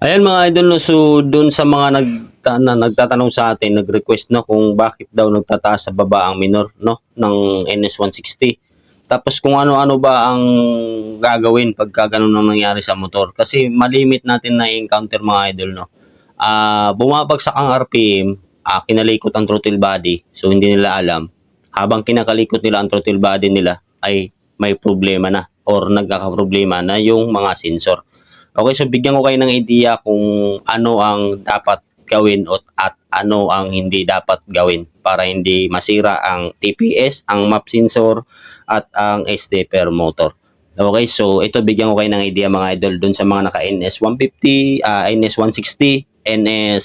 Ayan mga idol, no, so doon sa mga nag, na, nagtatanong sa atin, nag-request na kung bakit daw nagtataas sa baba ang minor no, ng NS160. Tapos kung ano-ano ba ang gagawin pagka ganun ang nangyari sa motor. Kasi malimit natin na encounter mga idol. No? Ah, bumabagsak ang RPM, ah, kinalikot ang throttle body, so hindi nila alam. Habang kinakalikot nila ang throttle body nila, ay may problema na or nagkakaproblema na yung mga sensor. Okay, so bigyan ko kayo ng idea kung ano ang dapat gawin at, at ano ang hindi dapat gawin para hindi masira ang TPS, ang map sensor at ang stepper motor. Okay, so ito bigyan ko kayo ng idea mga idol dun sa mga naka NS 150, ah, NS 160, NS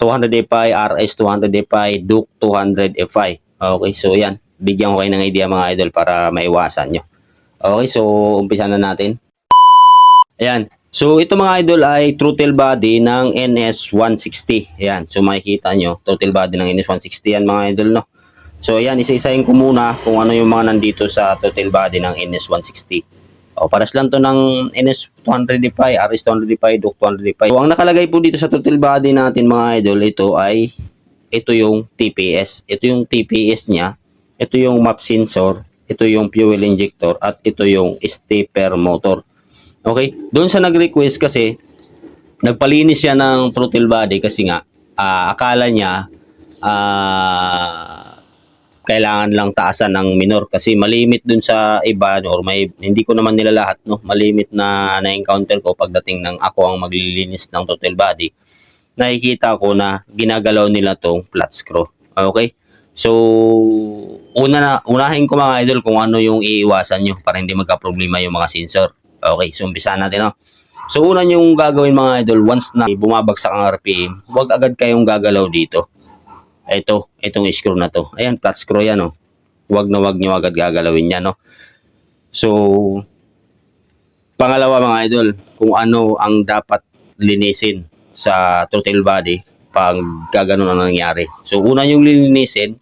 200 FI, RS 200 FI, Duke 200 FI. Okay, so yan. Bigyan ko kayo ng idea mga idol para maiwasan nyo. Okay, so umpisa na natin. Ayan. So, ito mga idol ay throttle body ng NS160. Ayan. So, makikita nyo, throttle body ng NS160 yan mga idol, no? So, ayan, isa-isahin ko muna kung ano yung mga nandito sa throttle body ng NS160. O, paras lang to ng NS200 RS200 Duke 200 So, ang nakalagay po dito sa throttle body natin mga idol, ito ay ito yung TPS. Ito yung TPS niya. Ito yung map sensor. Ito yung fuel injector. At ito yung stepper motor. Okay? Doon sa nag-request kasi, nagpalinis siya ng throttle body kasi nga, ah, akala niya, ah, kailangan lang taasan ng minor kasi malimit dun sa iba or may hindi ko naman nila lahat no? Malimit na na-encounter ko pagdating ng ako ang maglilinis ng throttle body. Nakikita ko na ginagalaw nila tong flat screw. Okay? So una na unahin ko mga idol kung ano yung iiwasan nyo para hindi magka-problema yung mga sensor Okay, so umpisa natin, no? So, una yung gagawin mga idol, once na bumabagsak ang RPM, huwag agad kayong gagalaw dito. Ito, itong screw na to. Ayan, flat screw yan, no? Huwag na huwag nyo agad gagalawin yan, no? So, pangalawa mga idol, kung ano ang dapat linisin sa throttle body pag gaganon ang nangyari. So, una yung lilinisin,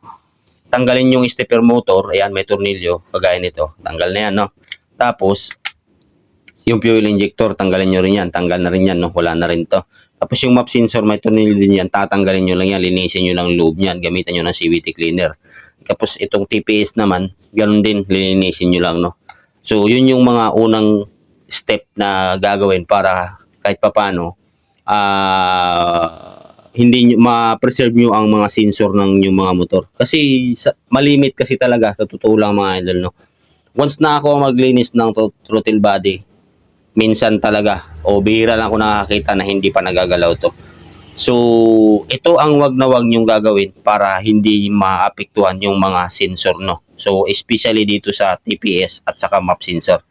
tanggalin yung stepper motor, ayan, may tornilyo, kagaya nito. Tanggal na yan, no? Tapos, yung fuel injector, tanggalin nyo rin yan. Tanggal na rin yan, no? Wala na rin to. Tapos yung map sensor, may tornilyo din yan. Tatanggalin nyo lang yan. Linisin nyo lang loob niyan. Gamitan nyo ng CVT cleaner. Tapos itong TPS naman, ganun din. Linisin nyo lang, no? So, yun yung mga unang step na gagawin para kahit papano, ah, hindi nyo, ma-preserve nyo ang mga sensor ng yung mga motor. Kasi sa, malimit kasi talaga sa totoo lang mga idol, no? Once na ako maglinis ng thr- throttle body, minsan talaga o bihira lang ako nakakita na hindi pa nagagalaw to. So, ito ang wag na wag nyong gagawin para hindi maapektuhan yung mga sensor, no? So, especially dito sa TPS at saka map sensor.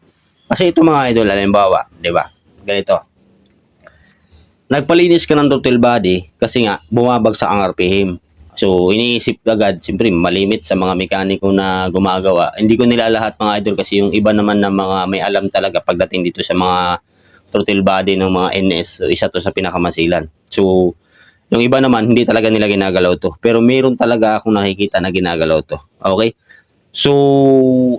Kasi ito mga idol, halimbawa, di ba? Ganito. Nagpalinis ka ng throttle body kasi nga bumabagsak ang RPM. So, iniisip agad, siyempre, malimit sa mga mekaniko na gumagawa. Hindi ko nila lahat mga idol kasi yung iba naman na mga may alam talaga pagdating dito sa mga throttle body ng mga NS. So, isa to sa pinakamasilan. So, yung iba naman, hindi talaga nila ginagalaw to. Pero meron talaga akong nakikita na ginagalaw to. Okay? So,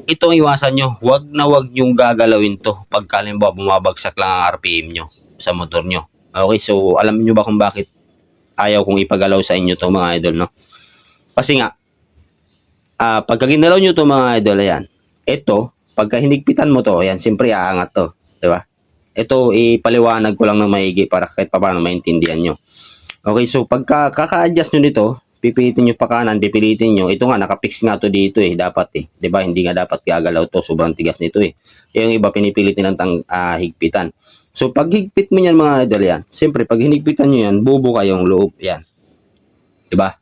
ito iwasan nyo. Huwag na huwag nyong gagalawin to pag bumabagsak lang ang RPM nyo sa motor nyo. Okay, so alam nyo ba kung bakit ayaw kong ipagalaw sa inyo to mga idol, no? Kasi nga, ah pagka ginalaw nyo to mga idol, ayan, ito, pagka hinigpitan mo to, ayan, siyempre aangat to, di ba? Ito, ipaliwanag ko lang ng maigi para kahit pa paano maintindihan nyo. Okay, so pagka kaka-adjust nyo nito, pipilitin nyo pa kanan, pipilitin nyo, ito nga, nakapix nga to dito eh, dapat eh, ba? Hindi nga dapat gagalaw to, sobrang tigas nito eh. Yung iba, pinipilit nilang tang, ah, higpitan. So, pag higpit mo yan mga idol yan, siyempre, pag hinigpitan nyo yan, bubuka yung loob. Yan. Diba?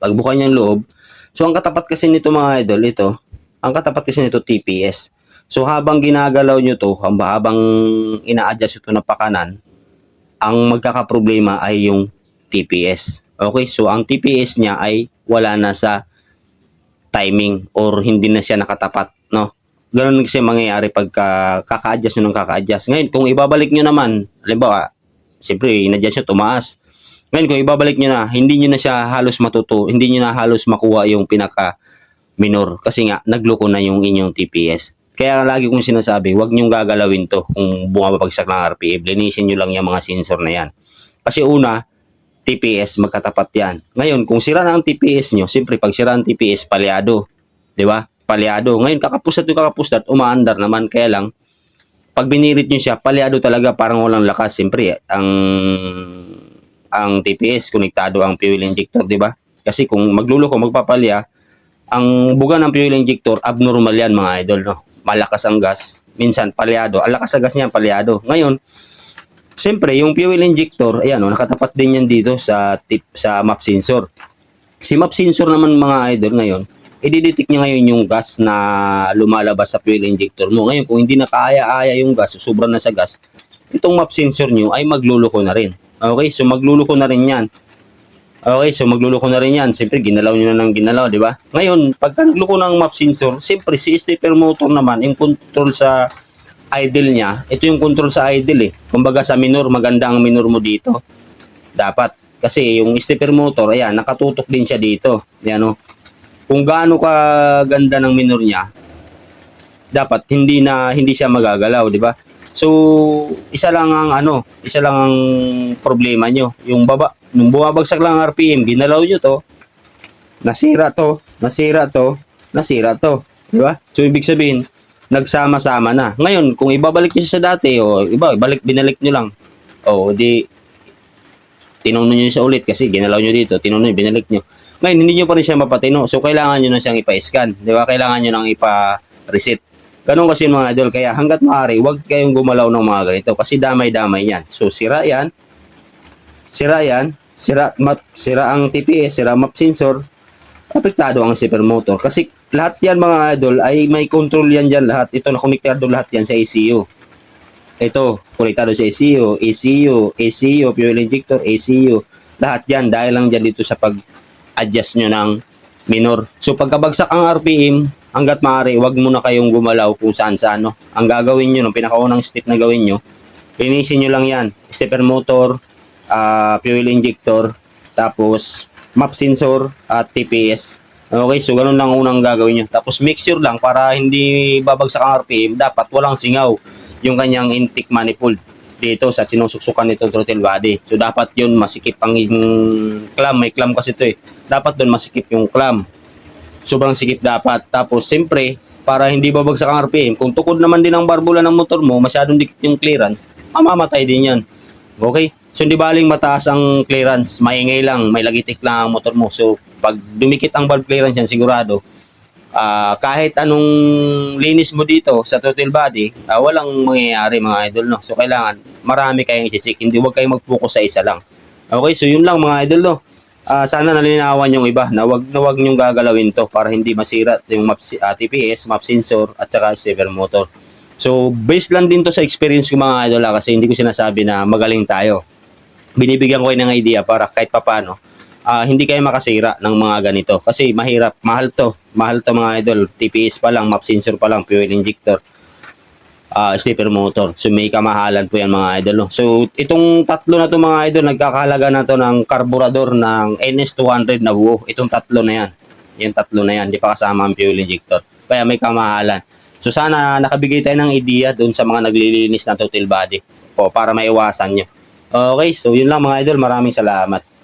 Pag buka niya loob, so ang katapat kasi nito mga idol, ito, ang katapat kasi nito TPS. So, habang ginagalaw nyo to, hab- habang ina-adjust ito na pakanan, ang magkakaproblema ay yung TPS. Okay, so ang TPS niya ay wala na sa timing or hindi na siya nakatapat, no? ganun kasi mangyayari pagka kaka-adjust nyo ng kaka-adjust. Ngayon, kung ibabalik nyo naman, halimbawa, siyempre, in-adjust nyo, tumaas. Ngayon, kung ibabalik nyo na, hindi nyo na siya halos matuto, hindi nyo na halos makuha yung pinaka minor kasi nga, nagloko na yung inyong TPS. Kaya lagi kong sinasabi, huwag niyong gagalawin to kung bumabagsak ng RPM. Linisin niyo lang yung mga sensor na yan. Kasi una, TPS, magkatapat yan. Ngayon, kung sira na ang TPS nyo, siyempre pag sira ang TPS, palyado. Di ba? Palyado. Ngayon, kakapustat yung kakapustat, umaandar naman. Kaya lang, pag binirit nyo siya, palyado talaga, parang walang lakas. Siyempre, ang ang TPS, konektado ang fuel injector, di ba? Kasi kung magluloko, magpapalya, ang buga ng fuel injector, abnormal yan mga idol, no? Malakas ang gas, minsan palyado. Ang lakas sa gas niyan, palyado. Ngayon, Siyempre, yung fuel injector, ayan, oh, nakatapat din yan dito sa tip sa map sensor. Si map sensor naman mga idol ngayon, i-detect niya ngayon yung gas na lumalabas sa fuel injector mo. Ngayon, kung hindi na kaya-aya yung gas, sobra na sa gas, itong map sensor nyo ay magluluko na rin. Okay, so magluluko na rin yan. Okay, so magluluko na rin yan. Siyempre, ginalaw nyo na ng ginalaw, di ba? Ngayon, pagka nagluko ng map sensor, siyempre, si stepper motor naman, yung control sa idle niya, ito yung control sa idle eh. Kumbaga sa minor, maganda ang minor mo dito. Dapat. Kasi yung stepper motor, ayan, nakatutok din siya dito. Ayan o. Kung gaano ka ganda ng minor niya, dapat hindi na hindi siya magagalaw, di ba? So, isa lang ang ano, isa lang ang problema nyo. Yung baba, nung bumabagsak lang ang RPM, ginalaw nyo to, nasira to, nasira to, nasira to. Di ba? So, ibig sabihin, nagsama-sama na. Ngayon, kung ibabalik siya sa dati, o iba, ibalik, binalik nyo lang. O, di, tinunod nyo siya ulit kasi ginalaw nyo dito, tinunod nyo, binalik nyo. Ngayon, hindi nyo pa rin siya mapatino. So, kailangan nyo na siyang ipa-scan. Di ba? Kailangan nyo nang ipa-reset. Ganun kasi mga idol. Kaya hanggat maaari, huwag kayong gumalaw ng mga ganito. Kasi damay-damay yan. So, sira yan. Sira yan. Sira, map, sira ang TPS, sira map sensor. Apektado ang zipper motor. Kasi lahat yan mga idol ay may control yan dyan lahat. Ito na konektado lahat yan sa ECU. Ito, konektado sa ECU, ECU, ECU, fuel injector, ECU. Lahat yan dahil lang dyan dito sa pag-adjust nyo ng minor. So pagkabagsak ang RPM, hanggat maaari, wag muna kayong gumalaw kung saan saan. No? Ang gagawin nyo, no, pinakaunang step na gawin nyo, linisin nyo lang yan. Stepper motor, ah, fuel injector, tapos map sensor at TPS. Okay, so ganun lang unang gagawin nyo. Tapos make sure lang para hindi babagsak ang RPM, dapat walang singaw yung kanyang intake manifold dito sa sinusuksukan nitong throttle body. So dapat yun masikip ang yung clamp, may clamp kasi ito eh. Dapat doon masikip yung clamp. Sobrang sikip dapat. Tapos siyempre, para hindi babagsak ang RPM, kung tukod naman din ang barbula ng motor mo, masyadong dikit yung clearance, mamamatay din yan. Okay? So hindi baling mataas ang clearance, maingay lang, may lagitik lang ang motor mo. So pag dumikit ang valve clearance yan, sigurado, ah, kahit anong linis mo dito sa throttle body, ah, walang mangyayari mga idol. No? So kailangan marami kayong i-check, hindi huwag kayong mag-focus sa isa lang. Okay, so yun lang mga idol. No? Ah, sana nalinawan yung iba na wag na wag nyong gagalawin to para hindi masira yung map, ah, TPS, map sensor at saka saver motor. So, based lang din to sa experience ko mga idol kasi hindi ko sinasabi na magaling tayo binibigyan ko kayo ng idea para kahit papano ah, hindi kayo makasira ng mga ganito. Kasi mahirap, mahal to. Mahal to mga idol, TPS pa lang map sensor pa lang, fuel injector. Ah stepper motor, so may kamahalan po yan mga idol no? so itong tatlo na to mga idol, nagkakahalaga na to ng karburador ng NS200 na buo, itong tatlo na yan. Yung tatlo na yan, di pa kasama ang fuel injector. Kaya may kamahalan. So sana nakabigay tayo ng idea doon sa mga naglilinis ng total body. O para maiwasan nyo Okay, so yun lang mga idol. Maraming salamat.